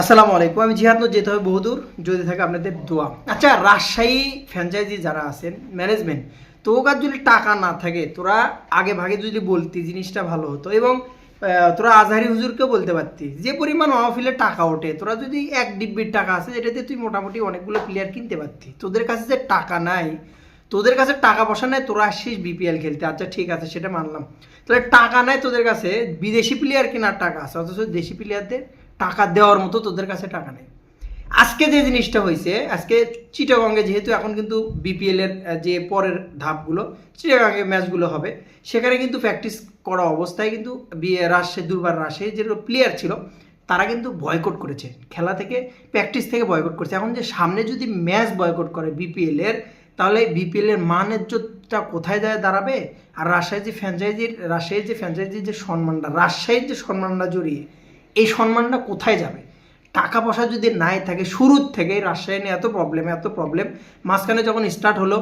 আসসালামু আলাইকুম। আমি জিহাদ যেতে হবে বহুদূর। যদি থাকে আপনাদের দোয়া। আচ্ছা রাজশাহী ফ্র্যাঞ্চাইজি যারা আছেন ম্যানেজমেন্ট তো কার যদি টাকা না থাকে, তোরা আগে ভাগে যদি বলতি জিনিসটা ভালো হতো এবং তোরা আজহারি হুজুরকেও বলতে পারতি, যে পরিমাণ মাহফিলে টাকা ওঠে, তোরা যদি এক ডিব্বির টাকা আছে, যেটাতে তুই মোটামুটি অনেকগুলো প্লেয়ার কিনতে পারতি। তোদের কাছে যে টাকা নাই, তোদের কাছে টাকা পয়সা নেই, তোরা আসছিস বিপিএল খেলতে। আচ্ছা ঠিক আছে, সেটা মানলাম। তাহলে টাকা নেয় তোদের কাছে, বিদেশি প্লেয়ার কেনার টাকা আছে, অথচ দেশি প্লেয়ারদের টাকা দেওয়ার মতো তোদের কাছে টাকা নেই। আজকে যে জিনিসটা হয়েছে, আজকে চিটাগঙ্গে যেহেতু এখন কিন্তু বিপিএল এর যে পরের ধাপগুলো চিটাগঙ্গে ম্যাচগুলো হবে, সেখানে কিন্তু প্র্যাকটিস করা অবস্থায় কিন্তু রাজশাহী, দুর্বার রাজশাহী যে প্লেয়ার ছিল, তারা কিন্তু বয়কট করেছে। খেলা থেকে প্র্যাকটিস থেকে বয়কট করেছে। এখন যে সামনে যদি ম্যাচ বয়কট করে বিপিএল এর, তাহলে বিপিএল এর মানেজ্যটা কোথায় যায় দাঁড়াবে? আর রাজশাহী যে ফ্র্যাঞ্চাইজির রাজশাহীর যে ফ্র্যাঞ্চাইজির যে সম্মানটা, রাজশাহীর যে সম্মানটা জড়িয়ে এই সম্মানটা কোথায় যাবে? টাকা পয়সা যদি নাই থাকে, শুরুর থেকে রাজশাহী এত প্রবলেম এত প্রবলেম মাঝখানে যখন স্টার্ট হলো,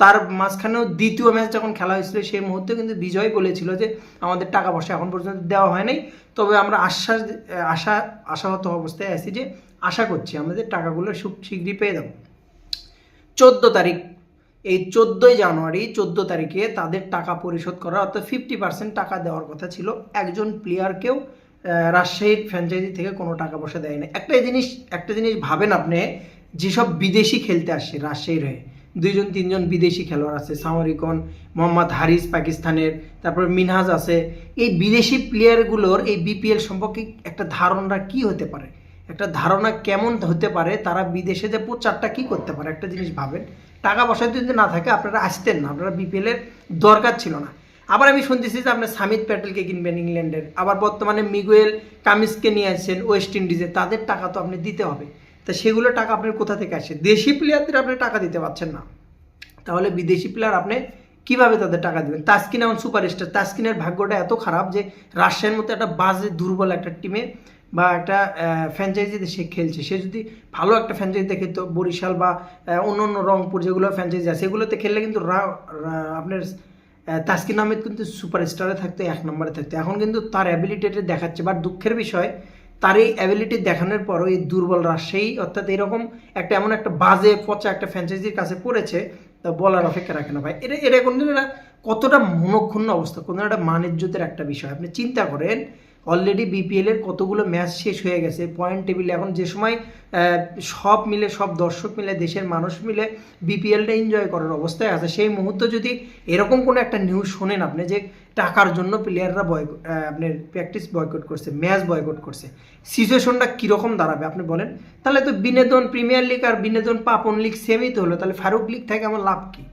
তার মাঝখানেও দ্বিতীয় ম্যাচ যখন খেলা হয়েছিল, সেই মুহূর্তে কিন্তু বিজয় বলেছিল যে আমাদের টাকা পয়সা এখন পর্যন্ত দেওয়া হয় নাই। তবে আমরা আশ্বাস আশা, আশাহত অবস্থায় আছি যে আশা করছি আমাদের টাকাগুলো খুব শীঘ্রই পেয়ে যাব। চোদ্দ তারিখ, এই চোদ্দোই জানুয়ারি, চোদ্দ তারিখে তাদের টাকা পরিশোধ করা, অর্থাৎ ফিফটি পার্সেন্ট টাকা দেওয়ার কথা ছিল। একজন প্লেয়ারকেও রাজশাহীর ফ্র্যাঞ্চাইজি থেকে কোনো টাকা পয়সা দেয় না একটা জিনিস একটা জিনিস ভাবেন আপনি, যেসব বিদেশি খেলতে আসছে রাজশাহীর হয়ে, দুইজন, তিনজন বিদেশি খেলোয়াড় আছে সামরিকন মোহাম্মদ হারিস পাকিস্তানের, তারপর মিনহাজ আছে। এই বিদেশি প্লেয়ারগুলোর এই বিপিএল সম্পর্কে একটা ধারণা কি হতে পারে? একটা ধারণা কেমন হতে পারে? তারা বিদেশে যে প্রচারটা কি করতে পারে? একটা জিনিস ভাবেন। টাকা পয়সা যদি না থাকে, আপনারা আসতেন না। আপনারা বিপিএলের দরকার ছিল না। আবার আমি শুনতেছি যে আপনার সামিত প্যাটেলকে কিনবেন ইংল্যান্ডের। আবার বর্তমানে মিগুয়েল কামিজকে নিয়ে আসছেন ওয়েস্ট ইন্ডিজে, তাদের টাকা তো আপনি দিতে হবে। তা সেগুলো টাকা আপনার কোথা থেকে আসে? দেশি প্লেয়ারদের আপনি টাকা দিতে পারছেন না। তাহলে বিদেশি প্লেয়ার আপনি কীভাবে তাদের টাকা দেবেন? তাস্কিন এমন সুপারস্টার তাস্কিনের ভাগ্যটা এত খারাপ যে রাশিয়ার মতো একটা বাজে, দুর্বল একটা টিমে বা একটা ফ্র্যাঞ্চাইজিতে সে খেলছে। সে যদি ভালো একটা ফ্র্যাঞ্চাইজিতে খেলতো বরিশাল বা অন্য অন্য রংপুর যেগুলো ফ্র্যাঞ্চাইজি আছে সেগুলোতে খেললে কিন্তু আপনার তাসকিন আহমেদ কিন্তু সুপারস্টারে থাকতো, এক নম্বরে থাকতো। এখন কিন্তু তার অ্যাবিলিটিটা দেখাচ্ছে বাট দুঃখের বিষয়, তার এই অ্যাবিলিটি দেখানোর পরও এই দুর্বল রাজশাহী, অর্থাৎ এরকম একটা এমন একটা বাজে, পচা একটা ফ্র্যাঞ্চাইজির কাছে পড়েছে, তা বলার অপেক্ষা রাখে না ভাই। এটা এটা কোনদিন, এটা কতটা মনক্ষুণ্ণ অবস্থা, কোনদিন একটা মানের একটা বিষয়। আপনি চিন্তা করেন অলরেডি বিপিএল এর কতগুলো ম্যাচ শেষ হয়ে গেছে পয়েন্ট টেবিলে এখন যে সময় সব মিলে, সব দর্শক মিলে, দেশের মানুষ মিলে বিপিএলটা এনজয় করার অবস্থায় আছে। সেই মুহূর্তে যদি এরকম কোনো একটা নিউজ শোনেন আপনি যে টাকার জন্য প্লেয়াররা বয় আপনার প্র্যাকটিস বয়কট করছে ম্যাচ বয়কট করছে সিচুয়েশনটা কীরকম দাঁড়াবে আপনি বলেন? তাহলে তো বিনোদন প্রিমিয়ার লিগ আর বিনোদন পাপন লিগ সেমই তো হলো, তাহলে ফারুক লিগ থেকে আমার লাভ কী?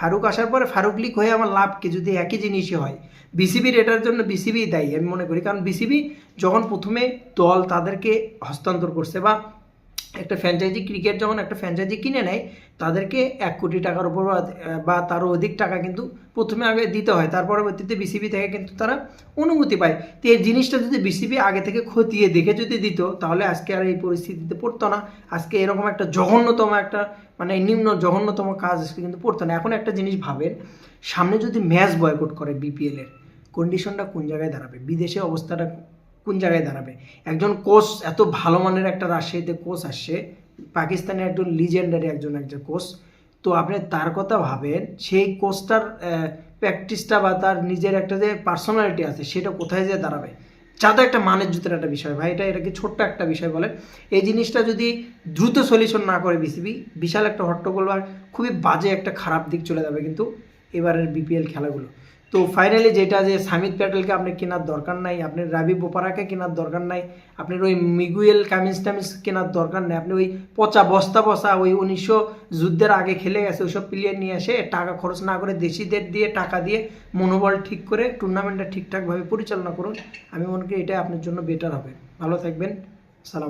ফারুক আসার পরে ফারুক লিক হয়ে আমার লাভ কি? যদি একই জিনিসই হয়। বিসিবির এটার জন্য বিসিবি দায়ী, আমি মনে করি। কারণ বিসিবি যখন প্রথমে দল তাদেরকে হস্তান্তর করছে বা একটা ফ্র্যাঞ্চাইজি ক্রিকেট যখন একটা ফ্র্যাঞ্চাইজি কিনে নেয়, তাদেরকে এক কোটি টাকার উপর বা- তারও অধিক টাকা কিন্তু প্রথমে আগে দিতে হয়। তার পরবর্তীতে বিসিবি থেকে কিন্তু তারা অনুমতি পায়। তো এই জিনিসটা যদি বিসিবি আগে থেকে খতিয়ে দেখে যদি দিত, তাহলে আজকে আর এই পরিস্থিতিতে পড়তো না। আজকে এরকম একটা জঘন্যতম একটা মানে নিম্ন জঘন্যতম কাজ আজকে কিন্তু পড়তো না। এখন একটা জিনিস ভাবেন, সামনে যদি ম্যাচ বয়কট করে বিপিএলের কন্ডিশনটা কোন জায়গায় দাঁড়াবে? বিদেশে অবস্থাটা কোন জায়গায় দাঁড়াবে? একজন কোচ, এত ভালো মানের একটা রাজশাহীতে কোচ আসছে, পাকিস্তানের একজন লিজেন্ডারি একজন একজন কোচ, তো আপনি তার কথা ভাবেন, সেই কোচটার প্র্যাকটিসটা বা তার নিজের একটা যে পার্সোনালিটি আছে, সেটা কোথায় যেয়ে দাঁড়াবে? যাতে একটা মানের জুতের একটা বিষয়, ভাই, এটা এটা কি ছোট্ট একটা বিষয় বলে এই জিনিসটা যদি দ্রুত সলিউশন না করে বিসিবি বিশাল একটা হট্টগোল আর খুবই বাজে একটা খারাপ দিক চলে যাবে কিন্তু এবারের বিপিএল খেলাগুলো। তো ফাইনালি যেটা যে সামিত প্যাটেলকে আপনি কেনার দরকার নাই, আপনি রাবি বোপারাকে কেনার দরকার নাই, আপনার ওই মিগুয়েল কামিন্স টামিন্স কেনার দরকার নাই, আপনি ওই পচা বস্তা বসা ওই উনিশশো যুদ্ধের আগে খেলে গেছে, ওইসব প্লেয়ার নিয়ে এসে টাকা খরচ না করে দেশিদের দিয়ে টাকা দিয়ে মনোবল ঠিক করে টুর্নামেন্টটা ঠিকঠাকভাবে পরিচালনা করুন, আমি মনে করি এটা আপনার জন্য বেটার হবে। ভালো থাকবেন সালাম